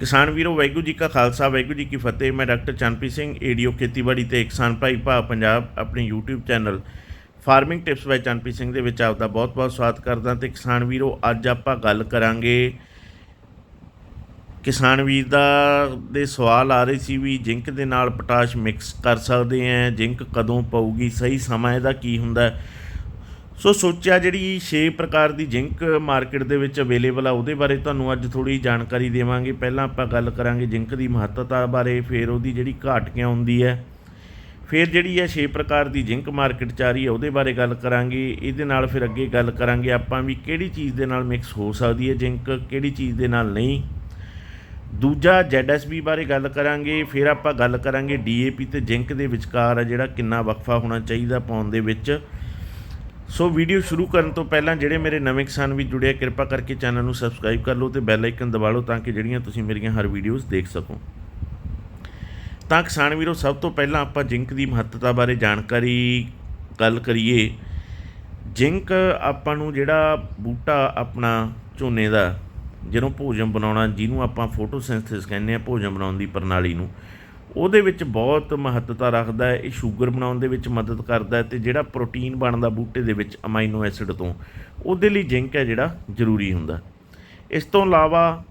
ਕਿਸਾਨ ਵੀਰੋ, ਵਾਹਿਗੁਰੂ ਜੀ ਕਾ ਖਾਲਸਾ, ਵਾਹਿਗੁਰੂ ਜੀ ਕੀ ਫਤਿਹ ਮੈਂ ਡਾਕਟਰ ਚੰਨਪ੍ਰੀਤ ਸਿੰਘ, ਏਡੀਓ ਖੇਤੀਬਾੜੀ ਤੇ ਕਿਸਾਨ ਭਾਈ ਭਾ ਪੰਜਾਬ, ਆਪਣੇ YouTube channel farming tips by Channpreet Singh ਦੇ ਵਿੱਚ ਆਪਦਾ ਬਹੁਤ-ਬਹੁਤ ਸਵਾਗਤ ਕਰਦਾ ਤੇ ਕਿਸਾਨ ਵੀਰੋ, ਅੱਜ ਆਪਾਂ ਗੱਲ ਕਰਾਂਗੇ ਕਿਸਾਨ ਵੀਰ ਦਾ, ਦੇ ਸਵਾਲ ਆ ਰਹੇ ਸੀ ਵੀ ਜ਼ਿੰਕ ਦੇ ਨਾਲ ਪੋਟਾਸ਼ ਮਿਕਸ ਕਰ ਸਕਦੇ ਆ, ਜ਼ਿੰਕ ਕਦੋਂ ਪਊਗੀ, ਸਹੀ ਸਮਾਂ ਇਹਦਾ ਕੀ ਹੁੰਦਾ ਹੈ? ਸੋ ਸੋਚਿਆ ਜਿਹੜੀ ਛੇ ਪ੍ਰਕਾਰ ਦੀ ਜ਼ਿੰਕ ਮਾਰਕੀਟ ਦੇ ਵਿੱਚ ਅਵੇਲੇਬਲ ਆ, ਉਹਦੇ ਬਾਰੇ ਤੁਹਾਨੂੰ ਅੱਜ ਥੋੜੀ ਜਾਣਕਾਰੀ ਦੇਵਾਂਗੇ। ਪਹਿਲਾਂ ਆਪਾਂ ਗੱਲ ਕਰਾਂਗੇ ਜ਼ਿੰਕ ਦੀ ਮਹੱਤਤਾ ਬਾਰੇ, ਫਿਰ ਉਹਦੀ ਜਿਹੜੀ ਘਾਟ ਕਿਉਂ ਹੁੰਦੀ ਹੈ, ਫਿਰ ਜਿਹੜੀ ਹੈ ਛੇ ਪ੍ਰਕਾਰ ਦੀ ਜ਼ਿੰਕ ਮਾਰਕੀਟ ਚ ਆ ਰਹੀ ਹੈ, ਉਹਦੇ ਬਾਰੇ ਗੱਲ ਕਰਾਂਗੇ। ਇਹਦੇ ਨਾਲ ਫਿਰ ਅੱਗੇ ਗੱਲ ਕਰਾਂਗੇ ਆਪਾਂ ਵੀ ਕਿਹੜੀ ਚੀਜ਼ ਦੇ ਨਾਲ ਮਿਕਸ ਹੋ ਸਕਦੀ ਹੈ ਜ਼ਿੰਕ, ਕਿਹੜੀ ਚੀਜ਼ ਦੇ ਨਾਲ ਨਹੀਂ। ਦੂਜਾ ZSB ਬਾਰੇ ਗੱਲ ਕਰਾਂਗੇ, ਫਿਰ ਆਪਾਂ ਗੱਲ ਕਰਾਂਗੇ DAP ਤੇ ਜ਼ਿੰਕ ਦੇ ਵਿਚਕਾਰ ਆ ਜਿਹੜਾ ਕਿੰਨਾ ਵਕਫਾ ਹੋਣਾ ਚਾਹੀਦਾ ਪਾਉਣ ਦੇ ਵਿੱਚ। ਸੋ ਵੀਡੀਓ ਸ਼ੁਰੂ ਕਰਨ ਤੋਂ ਪਹਿਲਾਂ ਜਿਹੜੇ ਮੇਰੇ ਨਵੇਂ ਕਿਸਾਨ ਵੀ ਜੁੜੇ ਆ, ਕਿਰਪਾ ਕਰਕੇ ਚੈਨਲ ਨੂੰ ਸਬਸਕ੍ਰਾਈਬ ਕਰ ਲਓ ਤੇ ਬੈਲ ਆਈਕਨ ਦਬਾ ਲਓ ਤਾਂ ਕਿ ਜਿਹੜੀਆਂ ਤੁਸੀਂ ਮੇਰੀਆਂ ਹਰ ਵੀਡੀਓਜ਼ ਦੇਖ ਸਕੋ। ਤਾਂ ਕਿਸਾਨ ਵੀਰੋ, ਸਭ ਤੋਂ ਪਹਿਲਾਂ ਆਪਾਂ ਜ਼ਿੰਕ ਦੀ ਮਹੱਤਤਾ ਬਾਰੇ ਜਾਣਕਾਰੀ ਗੱਲ ਕਰੀਏ। ਜ਼ਿੰਕ ਆਪਾਂ ਨੂੰ ਜਿਹੜਾ ਬੂਟਾ ਆਪਣਾ ਝੋਨੇ ਦਾ ਜਦੋਂ ਭੋਜਨ ਬਣਾਉਣਾ, ਜਿਹਨੂੰ ਆਪਾਂ ਫੋਟੋਸਿੰਥੇਸਿਸ ਕਹਿੰਦੇ ਆ, ਭੋਜਨ ਬਣਾਉਣ ਦੀ ਪ੍ਰਣਾਲੀ ਨੂੰ ਉਹਦੇ ਵਿੱਚ ਬਹੁਤ ਮਹੱਤਤਾ ਰੱਖਦਾ ਹੈ, ਇਹ ਸ਼ੂਗਰ ਬਣਾਉਣ ਦੇ ਵਿੱਚ ਮਦਦ ਕਰਦਾ ਹੈ ਤੇ ਜਿਹੜਾ ਪ੍ਰੋਟੀਨ ਬਣਦਾ ਬੂਟੇ ਦੇ ਵਿੱਚ ਅਮਾਈਨੋ ਐਸਿਡ ਤੋਂ, ਉਹਦੇ ਲਈ ਜ਼ਿੰਕ ਹੈ ਜਿਹੜਾ ਜ਼ਰੂਰੀ ਹੁੰਦਾ। ਇਸ ਤੋਂ ਇਲਾਵਾ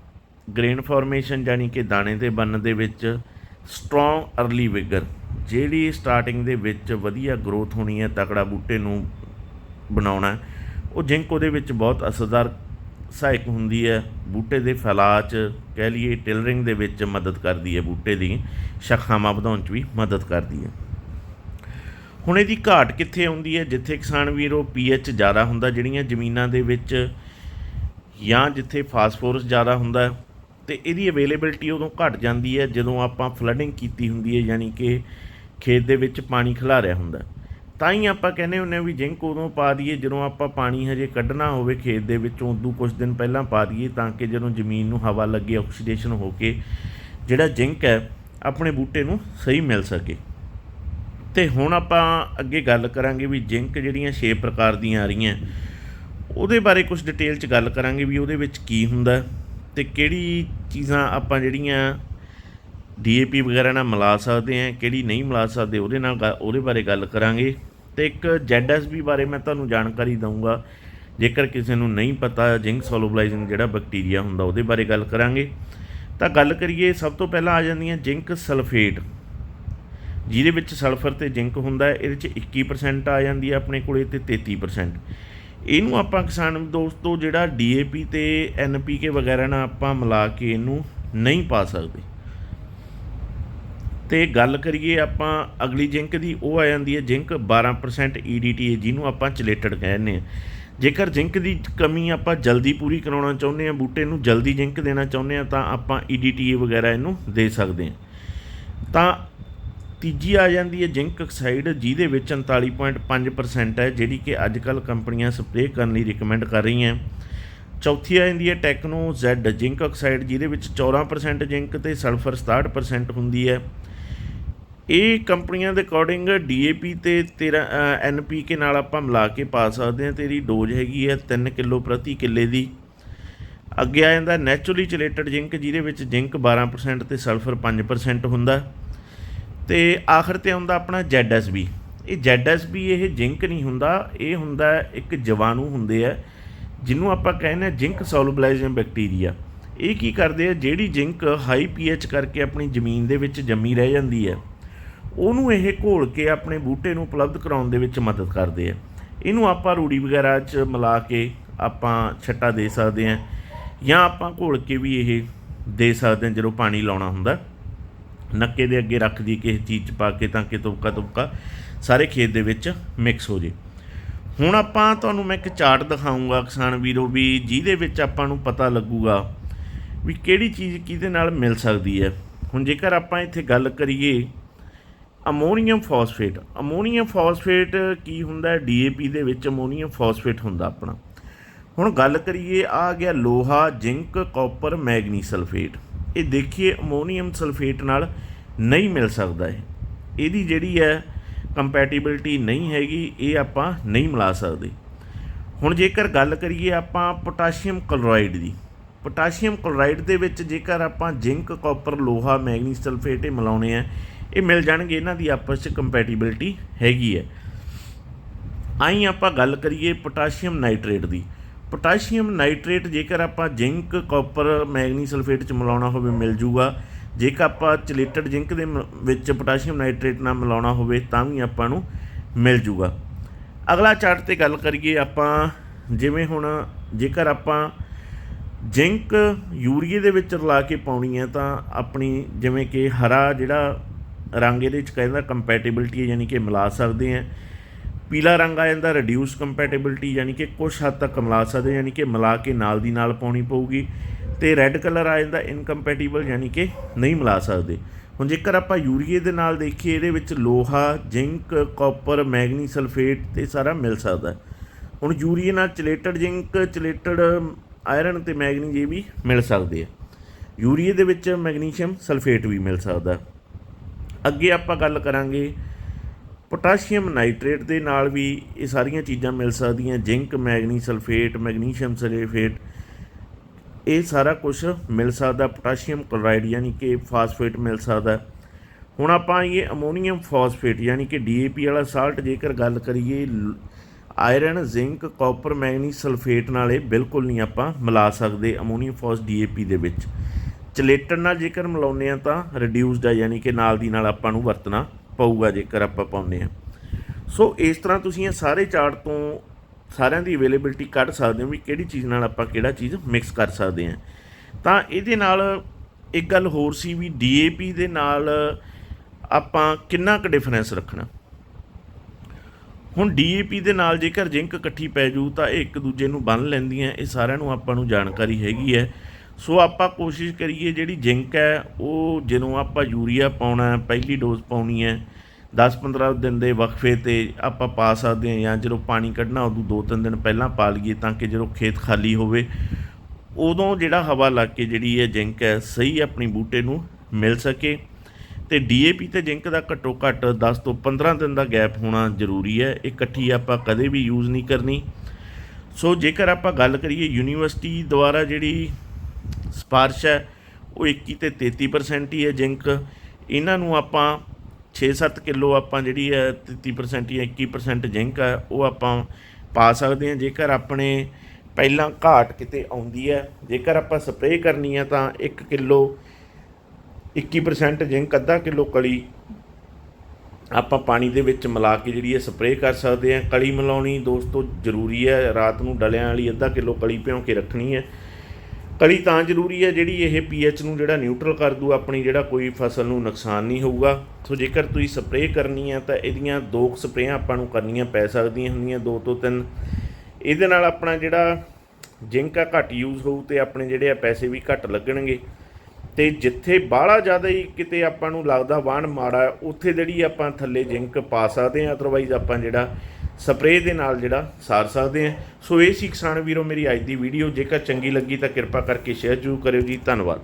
ਗ੍ਰੇਨ ਫਾਰਮੇਸ਼ਨ ਯਾਨੀ ਕਿ ਦਾਣੇ ਦੇ ਬਣਨ ਦੇ ਵਿੱਚ ਸਟਰੋਂਗ अर्ਲੀ ਵਿਗਰ, ਜਿਹੜੀ ਸਟਾਰਟਿੰਗ ਦੇ ਵਿੱਚ ਵਧੀਆ ਗਰੋਥ ਹੋਣੀ ਹੈ, ਤਕੜਾ ਬੂਟੇ ਨੂੰ ਬਣਾਉਣਾ, ਉਹ ਜ਼ਿੰਕ ਉਹਦੇ ਵਿੱਚ ਬਹੁਤ ਅਸਰਦਾਰ ਸਹਾਇਕ ਹੁੰਦੀ ਹੈ, ਬੂਟੇ ਦੇ ਫੈਲਾਅ 'ਚ ਕਹਿ ਲਈਏ ਟਿਲਰਿੰਗ ਦੇ ਵਿੱਚ ਮਦਦ ਕਰਦੀ ਹੈ ਬੂਟੇ ਦੀ, ਸ਼ਾਖਾਵਾਂ ਵਧਾਉਣ 'ਚ ਵੀ ਮਦਦ ਕਰਦੀ ਹੈ। ਹੁਣ ਇਹਦੀ ਘਾਟ ਕਿੱਥੇ ਆਉਂਦੀ ਹੈ? ਜਿੱਥੇ ਕਿਸਾਨ ਵੀਰੋ ਪੀਐਚ ਜ਼ਿਆਦਾ ਹੁੰਦਾ, ਜਿਹੜੀਆਂ ਜ਼ਮੀਨਾਂ ਦੇ ਵਿੱਚ ਜਾਂ ਜਿੱਥੇ ਫਾਸਫੋਰਸ ਜ਼ਿਆਦਾ ਹੁੰਦਾ ਹੈ, ਤੇ ਇਹਦੀ ਅਵੇਲੇਬਿਲਟੀ ਉਦੋਂ ਘਟ ਜਾਂਦੀ ਹੈ ਜਦੋਂ ਆਪਾਂ ਫਲੱਡਿੰਗ ਕੀਤੀ ਹੁੰਦੀ ਹੈ, ਯਾਨੀ ਕਿ ਖੇਤ ਦੇ ਵਿੱਚ ਪਾਣੀ ਖਿਲਾ ਰਿਹਾ ਹੁੰਦਾ ਤਾਂ ਹੀ ਆਪਾਂ ਕਹਿੰਦੇ ਹੁੰਦੇ ਹਾਂ ਵੀ ਜ਼ਿੰਕ ਉਦੋਂ ਪਾ ਦਈਏ, ਜਦੋਂ ਆਪਾਂ ਪਾਣੀ ਹਜੇ ਕੱਢਣਾ ਹੋਵੇ ਖੇਤ ਦੇ ਵਿੱਚੋਂ, ਉਦੋਂ ਕੁਝ ਦਿਨ ਪਹਿਲਾਂ ਪਾ ਦਈਏ ਤਾਂ ਕਿ ਜਦੋਂ ਜ਼ਮੀਨ ਨੂੰ ਹਵਾ ਲੱਗੇ, ਆਕਸੀਡੇਸ਼ਨ ਹੋ ਕੇ ਜਿਹੜਾ ਜ਼ਿੰਕ ਹੈ, ਆਪਣੇ ਬੂਟੇ ਨੂੰ ਸਹੀ ਮਿਲ ਸਕੇ। ਤੇ ਹੁਣ ਆਪਾਂ ਅੱਗੇ ਗੱਲ ਕਰਾਂਗੇ ਵੀ ਜ਼ਿੰਕ ਜਿਹੜੀਆਂ 6 ਪ੍ਰਕਾਰ ਦੀਆਂ ਆ ਰਹੀਆਂ, ਉਹਦੇ ਬਾਰੇ ਕੁਝ ਡਿਟੇਲ ਚ ਗੱਲ ਕਰਾਂਗੇ ਵੀ ਉਹਦੇ ਵਿੱਚ ਕੀ ਹੁੰਦਾ ਹੈ ਤੇ ਕਿਹੜੀ ਚੀਜ਼ਾਂ ਆਪਾਂ ਜਿਹੜੀਆਂ ਡੀਏਪੀ ਵਗੈਰਾ ਨਾਲ ਮਿਲਾ ਸਕਦੇ ਆ ਕਿਹੜੀ ਨਹੀਂ ਮਿਲਾ ਸਕਦੇ, ਉਹਦੇ ਨਾਲ ਗ- ਉਹਦੇ ਬਾਰੇ ਗੱਲ ਕਰਾਂਗੇ। ਤੇ ਇੱਕ ZSB ਬਾਰੇ ਮੈਂ ਤੁਹਾਨੂੰ ਜਾਣਕਾਰੀ ਦਊਂਗਾ। ਜੇਕਰ ਕਿਸੇ ਨੂੰ ਨਹੀਂ ਪਤਾ, ਜ਼ਿੰਕ ਸੋਲੂਬਲਾਈਜ਼ਿੰਗ ਜਿਹੜਾ ਬੈਕਟੀਰੀਆ ਹੁੰਦਾ, ਉਹਦੇ ਬਾਰੇ ਗੱਲ ਕਰਾਂਗੇ। ਤਾਂ ਗੱਲ ਕਰੀਏ, ਸਭ ਤੋਂ ਪਹਿਲਾਂ ਆ ਜਾਂਦੀਆਂ ਜ਼ਿੰਕ ਸਲਫੇਟ। ਜਿਹਦੇ ਵਿੱਚ ਸਲਫਰ ਤੇ ਜ਼ਿੰਕ ਹੁੰਦਾ ਹੈ ਇਹਦੇ ਚ 21% ਆ ਜਾਂਦੀ ਹੈ ਆਪਣੇ ਕੋਲੇ ਤੇ 33% ਇਹਨੂੰ ਆਪਾਂ ਕਿਸਾਨ ਦੋਸਤੋ, ਜਿਹੜਾ ਡੀਏਪੀ ਤੇ ਐਨਪੀਕੇ ਵਗੈਰਾ ਨਾਲ ਆਪਾਂ ਮਿਲਾ ਕੇ ਇਹਨੂੰ ਨਹੀਂ ਪਾ ਸਕਦੇ। ਤੇ ਗੱਲ ਕਰੀਏ ਆਪਾਂ, ਅਗਲੀ ਜ਼ਿੰਕ ਦੀ, ਉਹ ਆ ਜਾਂਦੀ ਹੈ ਜ਼ਿੰਕ 12% EDTA ਜਿਹਨੂੰ ਆਪਾਂ ਚਲੇਟਡ ਕਹਿੰਦੇ ਆ ਜੇਕਰ ਜ਼ਿੰਕ ਦੀ ਕਮੀ ਆਪਾਂ ਜਲਦੀ ਪੂਰੀ ਕਰਾਉਣਾ ਚਾਹੁੰਦੇ ਆ ਬੂਟੇ ਨੂੰ ਜਲਦੀ ਜ਼ਿੰਕ ਦੇਣਾ ਚਾਹੁੰਦੇ ਆ ਤਾਂ ਆਪਾਂ EDTA ਵਗੈਰਾ ਇਹਨੂੰ ਦੇ ਸਕਦੇ ਆ ਤਾਂ ਤੀਜੀ ਆ ਜਾਂਦੀ ਹੈ ਜ਼ਿੰਕ ਆਕਸਾਈਡ, ਜਿਹਦੇ ਵਿੱਚ 39.5% ਹੈ, ਜਿਹੜੀ ਕਿ ਅੱਜ ਕੱਲ ਕੰਪਨੀਆਂ ਸਪਰੇਅ ਕਰਨ ਲਈ ਰეკਮੈਂਡ ਕਰ ਰਹੀਆਂ ਚੌਥੀ ਆ ਜਾਂਦੀ ਹੈ ਟੈਕਨੋ Z ਜ਼ਿੰਕ ਆਕਸਾਈਡ, ਜਿਹਦੇ ਵਿੱਚ 14% ਜ਼ਿੰਕ ਤੇ ਸਲਫਰ 67% ਹੁੰਦੀ ਹੈ। ਇਹ ਕੰਪਨੀਆਂ ਦੇ ਅਕੋਰਡਿੰਗ DAP ਤੇ ਤੇਰਾ NPK ਨਾਲ ਆਪਾਂ ਮਿਲਾ ਕੇ ਪਾ ਸਕਦੇ ਹਾਂ। ਤੇਰੀ ਡੋਜ਼ ਹੈਗੀ ਹੈ 3 ਕਿਲੋ ਪ੍ਰਤੀ ਕਿੱਲੇ ਦੀ। ਅੱਗੇ ਆ ਜਾਂਦਾ ਨੈਚੁਰਲੀ ਚਲੇਟਡ ਜ਼ਿੰਕ ਜਿਹਦੇ ਵਿੱਚ ਜ਼ਿੰਕ 12% ਤੇ ਸਲਫਰ 5% ਹੁੰਦਾ। ਤੇ ਆਖਰ ਤੇ ਆਉਂਦਾ ਆਪਣਾ ZSB ਇਹ ZSB ਇਹ ਜ਼ਿੰਕ ਨਹੀਂ ਹੁੰਦਾ, ਇਹ ਹੁੰਦਾ ਇੱਕ ਜੀਵਾਣੂ ਹੁੰਦੇ ਆ, ਜਿਹਨੂੰ ਆਪਾਂ ਕਹਿੰਦੇ ਆ ਜ਼ਿੰਕ ਸੋਲੂਬਲਾਈਜ਼ਿੰਗ ਬੈਕਟੀਰੀਆ ਇਹ ਕੀ ਕਰਦੇ ਆ, ਜਿਹੜੀ ਜ਼ਿੰਕ ਹਾਈ ਪੀਐਚ ਕਰਕੇ ਆਪਣੀ ਜ਼ਮੀਨ ਦੇ ਵਿੱਚ ਜੰਮੀ ਰਹਿ ਜਾਂਦੀ ਹੈ। ਉਹਨੂੰ ਇਹ ਘੋਲ ਕੇ ਆਪਣੇ ਬੂਟੇ ਨੂੰ ਉਪਲਬਧ ਕਰਾਉਣ ਦੇ ਵਿੱਚ ਮਦਦ ਕਰਦੇ ਆ। ਇਹਨੂੰ ਆਪਾਂ ਰੂੜੀ ਵਗੈਰਾ 'ਚ ਮਿਲਾ ਕੇ ਆਪਾਂ ਛੱਟਾ ਦੇ ਸਕਦੇ ਆ ਜਾਂ ਆਪਾਂ ਘੋਲ ਕੇ ਵੀ ਇਹ ਦੇ ਸਕਦੇ ਹਾਂ ਜਦੋਂ ਪਾਣੀ ਲਾਉਣਾ ਹੁੰਦਾ। ਨੱਕੇ ਦੇ ਅੱਗੇ ਰੱਖ ਦੀ ਕਿਸੇ ਚੀਜ਼ 'ਚ ਪਾ ਕੇ ਤਾਂ ਕਿ ਤੁਪਕਾ ਤੁਪਕਾ ਸਾਰੇ ਖੇਤ ਦੇ ਵਿੱਚ ਮਿਕਸ ਹੋ ਜੇ। ਹੁਣ ਆਪਾਂ ਤੁਹਾਨੂੰ ਮੈਂ ਇੱਕ ਚਾਰਟ ਦਿਖਾਉਂਗਾ ਕਿਸਾਨ ਵੀਰੋ ਵੀ ਜਿਹਦੇ ਵਿੱਚ ਆਪਾਂ ਨੂੰ ਪਤਾ ਲੱਗੂਗਾ ਵੀ ਕਿਹੜੀ ਚੀਜ਼ ਕਿਹਦੇ ਨਾਲ ਮਿਲ ਸਕਦੀ ਹੈ। ਹੁਣ ਜੇਕਰ ਆਪਾਂ ਇੱਥੇ ਗੱਲ ਕਰੀਏ ਅਮੋਨੀਅਮ ਫਾਸਫੇਟ। ਅਮੋਨੀਅਮ ਫਾਸਫੇਟ ਕੀ ਹੁੰਦਾ? ਹੈ ਡੀਏਪੀ ਦੇ ਵਿੱਚ ਅਮੋਨੀਅਮ ਫਾਸਫੇਟ ਹੁੰਦਾ ਆਪਣਾ। ਹੁਣ ਗੱਲ ਕਰੀਏ, ਆ ਗਿਆ ਲੋਹਾ, ਜ਼ਿੰਕ, ਕਾਪਰ, ਮੈਗਨੀ ਸਲਫੇਟ। ਇਹ ਦੇਖੀਏ, ਅਮੋਨੀਅਮ ਸਲਫੇਟ ਨਾਲ ਨਹੀਂ ਮਿਲ ਸਕਦਾ ਇਹ। ਇਹਦੀ ਜਿਹੜੀ ਹੈ ਕੰਪੈਟੀਬਿਲਟੀ ਨਹੀਂ ਹੈਗੀ, ਇਹ ਆਪਾਂ ਨਹੀਂ ਮਿਲਾ ਸਕਦੇ। ਹੁਣ ਜੇਕਰ ਗੱਲ ਕਰੀਏ ਆਪਾਂ ਪੋਟਾਸ਼ੀਅਮ ਕਲੋਰਾਈਡ ਦੀ, ਪੋਟਾਸ਼ੀਅਮ ਕਲੋਰਾਈਡ ਦੇ ਵਿੱਚ ਜੇਕਰ ਆਪਾਂ ਜ਼ਿੰਕ, ਕਾਪਰ, ਲੋਹਾ, ਮੈਗਨੀ ਸਲਫੇਟ ਇਹ ਮਿਲਾਉਣੇ ਆ ਇਹ ਮਿਲ ਜਾਣਗੇ ਇਹਨਾਂ ਦੀ ਆਪਸ 'ਚ ਕੰਪੈਟੀਬਿਲਟੀ ਹੈਗੀ ਹੈ। ਆਈ ਆਪਾਂ ਗੱਲ ਕਰੀਏ ਪੋਟਾਸ਼ੀਅਮ ਨਾਈਟ੍ਰੇਟ ਦੀ। ਪੋਟਾਸ਼ੀਅਮ ਨਾਈਟ੍ਰੇਟ ਜੇਕਰ ਆਪਾਂ ਜ਼ਿੰਕ, ਕਾਪਰ, ਮੈਗਨੀ ਸਲਫੇਟ ਚ ਮਿਲਾਉਣਾ ਹੋਵੇ ਮਿਲ ਜੂਗਾ। ਜੇਕਰ ਆਪਾਂ ਚਲੇਟਡ ਜ਼ਿੰਕ ਦੇ ਮ- ਵਿੱਚ ਪੋਟਾਸ਼ੀਅਮ ਨਾਈਟ੍ਰੇਟ ਨਾਲ ਮਿਲਾਉਣਾ ਹੋਵੇ ਤਾਂ ਵੀ ਆਪਾਂ ਨੂੰ ਮਿਲ ਜੂਗਾ। ਅਗਲਾ ਚਾਰਟ ਤੇ ਗੱਲ ਕਰੀਏ ਆਪਾਂ, ਜਿਵੇਂ ਹੁਣ ਜੇਕਰ ਆਪਾਂ ਜ਼ਿੰਕ ਯੂਰੀਏ ਦੇ ਵਿੱਚ ਰਲਾ ਕੇ ਪਾਉਣੀ ਹੈ ਤਾਂ ਆਪਣੀ ਜਿਵੇਂ ਕਿ ਹਰਾ ਜਿਹੜਾ ਰੰਗ ਇਹਦੇ ਚ ਕਹਿੰਦਾ ਕੰਪੈਟੀਬਿਲਿਟੀ ਯਾਨੀ ਕਿ ਮਿਲਾ ਸਕਦੇ ਆ ਪੀਲਾ ਰੰਗ ਆ ਜਾਂਦਾ ਰਿਡਿਊਸ ਕੰਪੈਟੀਬਿਲਿਟੀ ਯਾਨੀ ਕਿ ਕੁਝ ਹੱਦ ਤੱਕ ਮਿਲਾ ਸਕਦੇ ਯਾਨੀ ਕਿ ਮਿਲਾ ਕੇ ਨਾਲ ਦੀ ਨਾਲ ਪਾਉਣੀ ਪਊਗੀ। ਤੇ ਰੈੱਡ ਕਲਰ ਆ ਜਾਂਦਾ ਇਨਕੰਪੈਟੀਬਲ ਯਾਨੀ ਕਿ ਨਹੀਂ ਮਿਲਾ ਸਕਦੇ। ਹੁਣ ਜੇਕਰ ਆਪਾਂ ਯੂਰੀਏ ਦੇ ਨਾਲ ਦੇਖੀਏ, ਇਹਦੇ ਵਿੱਚ ਲੋਹਾ ਜ਼ਿੰਕ ਕਾਪਰ ਮੈਗਨੀ ਸਲਫੇਟ ਤੇ ਸਾਰਾ ਮਿਲ ਸਕਦਾ। ਹੁਣ ਯੂਰੀਏ ਨਾਲ ਚਲੇਟਡ ਜ਼ਿੰਕ ਚਲੇਟਡ ਆਇਰਨ ਤੇ ਮੈਗਨੀ ਇਹ ਵੀ ਮਿਲ ਸਕਦੇ ਆ। ਯੂਰੀਏ ਦੇ ਵਿੱਚ ਮੈਗਨੀਸ਼ੀਅਮ ਸਲਫੇਟ ਵੀ ਮਿਲ ਸਕਦਾ। ਅੱਗੇ ਆਪਾਂ ਗੱਲ ਕਰਾਂਗੇ ਪੋਟਾਸ਼ੀਅਮ ਨਾਈਟ੍ਰੇਟ ਦੇ ਨਾਲ ਵੀ ਇਹ ਸਾਰੀਆਂ ਚੀਜ਼ਾਂ ਮਿਲ ਸਕਦੀਆਂ, ਜ਼ਿੰਕ, ਮੈਗਨੀ ਸਲਫੇਟ, ਮੈਗਨੀਸ਼ੀਅਮ ਸਲਫੇਟ, ਇਹ ਸਾਰਾ ਕੁਝ ਮਿਲ ਸਕਦਾ, ਪੋਟਾਸ਼ੀਅਮ ਕਲੋਰਾਈਡ ਯਾਨੀ ਕਿ ਫਾਸਫੇਟ ਮਿਲ ਸਕਦਾ। ਹੁਣ ਆਪਾਂ ਇਹ ਅਮੋਨੀਅਮ ਫਾਸਫੇਟ ਯਾਨੀ ਕਿ ਡੀਏਪੀ ਵਾਲਾ ਸਾਲਟ ਜੇਕਰ ਗੱਲ ਕਰੀਏ ਲ- ਆਇਰਨ, ਜ਼ਿੰਕ, ਕਾਪਰ, ਮੈਗਨੀ ਸਲਫੇਟ ਨਾਲ ਇਹ ਬਿਲਕੁਲ ਨਹੀਂ ਆਪਾਂ ਮਿਲਾ ਸਕਦੇ ਅਮੋਨੀਅਮ ਫਾਸ ਡੀਏਪੀ ਦੇ ਵਿੱਚ। ਚਲੇਟਣ ਨਾਲ ਜੇਕਰ ਮਿਲਾਉਂਦੇ ਆ ਤਾਂ ਰਿਡਿਊਸਡ ਆ, ਯਾਨੀ ਕਿ ਨਾਲ ਦੀ ਨਾਲ ਆਪਾਂ ਨੂੰ ਵਰਤਣਾ ਪਊਗਾ ਜੇਕਰ ਆਪਾਂ ਪਾਉਂਦੇ ਆ ਸੋ ਇਸ ਤਰ੍ਹਾਂ ਤੁਸੀਂ ਇਹ ਸਾਰੇ ਚਾਰਟ ਤੋਂ ਸਾਰਿਆਂ ਦੀ ਅਵੇਲੇਬਿਲਟੀ ਕੱਢ ਸਕਦੇ ਹੋ ਵੀ ਕਿਹੜੀ ਚੀਜ਼ ਨਾਲ ਆਪਾਂ ਕਿਹੜਾ ਚੀਜ਼ ਮਿਕਸ ਕਰ ਸਕਦੇ ਆ ਤਾਂ ਇਹਦੇ ਨਾਲ ਇੱਕ ਗੱਲ ਹੋਰ ਸੀ ਵੀ ਡੀਏਪੀ ਦੇ ਨਾਲ ਆਪਾਂ ਕਿੰਨਾ ਕੁ ਡਿਫਰੈਂਸ ਰੱਖਣਾ। ਹੁਣ ਡੀਏਪੀ ਦੇ ਨਾਲ ਜੇਕਰ ਜ਼ਿੰਕ ਇਕੱਠੀ ਪੈ ਜੂ ਤਾਂ ਇਹ ਇੱਕ ਦੂਜੇ ਨੂੰ ਬੰਨ ਲੈਂਦੀਆਂ ਇਹ ਸਾਰਿਆਂ ਨੂੰ ਆਪਾਂ ਨੂੰ ਜਾਣਕਾਰੀ ਹੈਗੀ ਹੈ। ਸੋ ਆਪਾਂ ਕੋਸ਼ਿਸ਼ ਕਰੀਏ ਜਿਹੜੀ ਜ਼ਿੰਕ ਹੈ, ਉਹ ਜਦੋਂ ਆਪਾਂ ਯੂਰੀਆ ਪਾਉਣਾ ਪਹਿਲੀ ਡੋਜ਼ ਪਾਉਣੀ ਹੈ 10-15 ਦਿਨ ਦੇ ਵਕਫੇ ਤੇ ਆਪਾਂ ਪਾ ਸਕਦੇ ਹਾਂ ਜਾਂ ਜਦੋਂ ਪਾਣੀ ਕੱਢਣਾ ਉਦੋਂ 2-3 ਦਿਨ ਪਹਿਲਾਂ ਪਾ ਲਈਏ ਤਾਂ ਕਿ ਜਦੋਂ ਖੇਤ ਖਾਲੀ ਹੋਵੇ, ਉਦੋਂ ਜਿਹੜਾ ਹਵਾ ਲੱਗ ਕੇ ਜਿਹੜੀ ਹੈ ਜ਼ਿੰਕ ਹੈ, ਸਹੀ ਆਪਣੀ ਬੂਟੇ ਨੂੰ ਮਿਲ ਸਕੇ। ਤੇ ਡੀਏਪੀ ਤੇ ਜ਼ਿੰਕ ਦਾ ਘੱਟੋ ਘੱਟ 10 ਤੋਂ 15 ਦਿਨ ਦਾ ਗੈਪ ਹੋਣਾ ਜ਼ਰੂਰੀ ਹੈ, ਇਹ ਇਕੱਠੀ ਆਪਾਂ ਕਦੇ ਵੀ ਯੂਜ਼ ਨਹੀਂ ਕਰਨੀ। ਸੋ ਜੇਕਰ ਆਪਾਂ ਗੱਲ ਕਰੀਏ ਯੂਨੀਵਰਸਿਟੀ ਦੁਆਰਾ ਜਿਹੜੀ ਸਿਫਾਰਿਸ਼ ਹੈ, ਉਹ 21 ਤੇ 33% ਹੀ ਹੈ ਜ਼ਿੰਕ। ਇਹਨਾਂ ਨੂੰ ਆਪਾਂ 6-7 ਕਿਲੋ ਆਪਾਂ ਜਿਹੜੀ ਹੈ 33% ਜਾਂ 21% ਜ਼ਿੰਕ ਹੈ, ਉਹ ਆਪਾਂ ਪਾ ਸਕਦੇ ਹਾਂ। ਜੇਕਰ ਆਪਣੇ ਪਹਿਲਾਂ ਘਾਟ ਕਿਤੇ ਆਉਂਦੀ ਹੈ, ਜੇਕਰ ਆਪਾਂ ਸਪਰੇਅ ਕਰਨੀ ਹੈ, ਤਾਂ 1 ਕਿਲੋ 21% ਜ਼ਿੰਕ, ਅੱਧਾ ਕਿਲੋ ਕਲੀ ਆਪਾਂ ਪਾਣੀ ਦੇ ਵਿੱਚ ਮਿਲਾ ਕੇ ਜਿਹੜੀ ਹੈ ਸਪਰੇਅ ਕਰ ਸਕਦੇ ਹਾਂ। ਕਲੀ ਮਿਲਾਉਣੀ ਦੋਸਤੋ ਜ਼ਰੂਰੀ ਹੈ। ਰਾਤ ਨੂੰ ਡਲਿਆਂ ਵਾਲੀ ਅੱਧਾ ਕਿਲੋ ਕਲੀ ਭਿਉਂ ਕੇ ਰੱਖਣੀ ਹੈ। ਕਲੀ ਤਾਂ ਜ਼ਰੂਰੀ ਹੈ ਜਿਹੜੀ ਇਹ ਪੀਐਚ ਨੂੰ ਜਿਹੜਾ ਨਿਊਟਰਲ ਕਰ ਦੂ, ਆਪਣੀ ਜਿਹੜਾ ਕੋਈ ਫਸਲ ਨੂੰ ਨੁਕਸਾਨ ਨਹੀਂ ਹੋਊਗਾ। ਸੋ ਜੇਕਰ ਤੁਸੀਂ ਸਪਰੇਅ ਕਰਨੀ ਹੈ, ਤਾਂ ਇਹਦੀਆਂ ਦੋ ਕੁ ਸਪਰੇਆਂ ਆਪਾਂ ਨੂੰ ਕਰਨੀਆਂ ਪੈ ਸਕਦੀਆਂ ਹੁੰਦੀਆਂ, ਦੋ ਤੋਂ ਤਿੰਨ। ਇਹਦੇ ਨਾਲ ਆਪਣਾ ਜਿਹੜਾ ਜ਼ਿੰਕ ਆ ਘੱਟ ਯੂਜ਼ ਹੋਊ ਤੇ ਆਪਣੇ ਜਿਹੜੇ ਆ ਪੈਸੇ ਵੀ ਘੱਟ ਲੱਗਣਗੇ। ਤੇ ਜਿੱਥੇ ਬਾਹਲਾ ਜ਼ਿਆਦਾ ਹੀ ਕਿਤੇ ਆਪਾਂ ਨੂੰ ਲੱਗਦਾ ਵਾਣ ਮਾੜਾ, ਉੱਥੇ ਜਿਹੜੀ ਆਪਾਂ ਥੱਲੇ ਜ਼ਿੰਕ ਪਾ ਸਕਦੇ ਹਾਂ ਅਦਰਵਾਈਜ਼ ਆਪਾਂ ਜਿਹੜਾ ਸਪਰੇਅ ਦੇ ਨਾਲ ਜਿਹੜਾ ਸਾਰ ਸਕਦੇ ਹਾਂ। ਸੋ ਇਹ ਸੀ ਕਿਸਾਨ ਵੀਰੋ ਮੇਰੀ ਅੱਜ ਦੀ ਵੀਡੀਓ ਜੇਕਰ ਚੰਗੀ ਲੱਗੀ ਤਾਂ ਕਿਰਪਾ ਕਰਕੇ ਸ਼ੇਅਰ ਜ਼ਰੂਰ ਕਰਿਓ ਜੀ। ਧੰਨਵਾਦ।